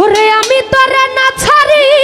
ওরে আমি তোরে না ছাড়ি।